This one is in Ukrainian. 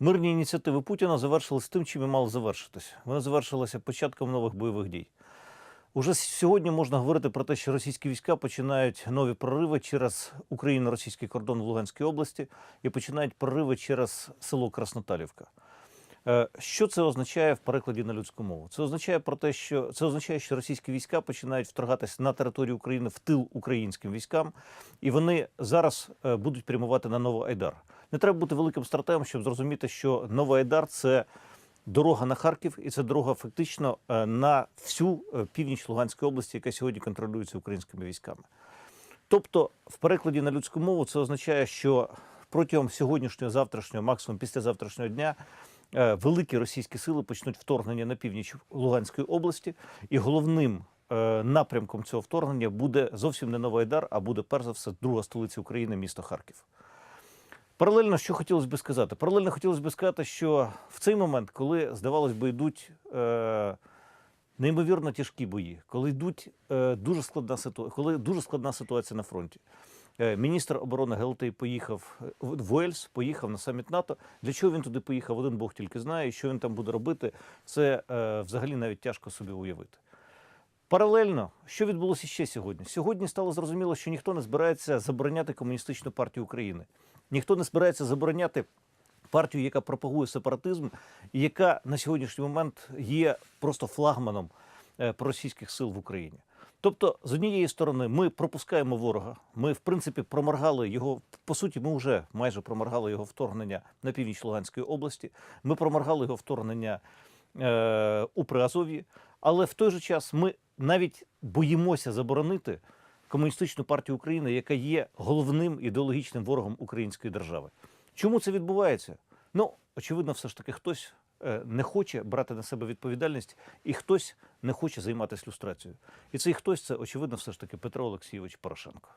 Мирні ініціативи Путіна завершились тим, чим і мали завершитись. Вони завершилися початком нових бойових дій. Уже сьогодні можна говорити про те, що російські війська починають нові прориви через Україно-російський кордон в Луганській області і починають прориви через село Красноталівка. Е, Що це означає в перекладі на людську мову? Це означає про те, що це означає, що російські війська починають вторгатися на територію України в тил українським військам, і вони зараз е, будуть прямувати на Новоайдар. Не треба бути великим стратегом, щоб зрозуміти, що Новоайдар це дорога на Харків, і це дорога фактично е, на всю е, північ Луганської області, яка сьогодні контролюється українськими військами. Тобто, в перекладі на людську мову це означає, що протягом сьогоднішнього, завтрашнього, максимум післязавтрашнього дня, е, великі російські сили почнуть вторгнення на північ Луганської області, і головним напрямком цього вторгнення буде зовсім не Новоайдар, а буде перш за все друга столиця України, місто Харків. Паралельно, що хотілося би сказати? Паралельно хотілося б сказати, що в цей момент, коли, здавалось би, йдуть е, неймовірно тяжкі бої, коли йдуть е, дуже складна ситуація, коли дуже складна ситуація на фронті. Е, міністр оборони Гелтей поїхав в в Уельс, поїхав на саміт НАТО. Для чого він туди поїхав? Один Бог тільки знає, що він там буде робити. Це е, взагалі навіть тяжко собі уявити. Паралельно, що відбулося ще сьогодні? Сьогодні стало зрозуміло, що ніхто не збирається забороняти комуністичну партію України. Ніхто не збирається забороняти партію, яка пропагує сепаратизм, і яка на сьогоднішній момент є просто флагманом е, проросійських сил в Україні. Тобто, з однієї сторони, ми пропускаємо ворога. Ми, в принципі, проморгали його. По суті, ми вже майже проморгали його вторгнення на північ Луганської області. Ми проморгали його вторгнення е, у Приазов'ї. Але в той же час ми навіть боїмося заборонити комуністичну партію України, яка є головним ідеологічним ворогом української держави. Чому це відбувається? Ну, очевидно, все ж таки хтось е, не хоче брати на себе відповідальність, і хтось не хоче займатися люстрацією. І цей хтось це очевидно, все ж таки Петро Олексійович Порошенко.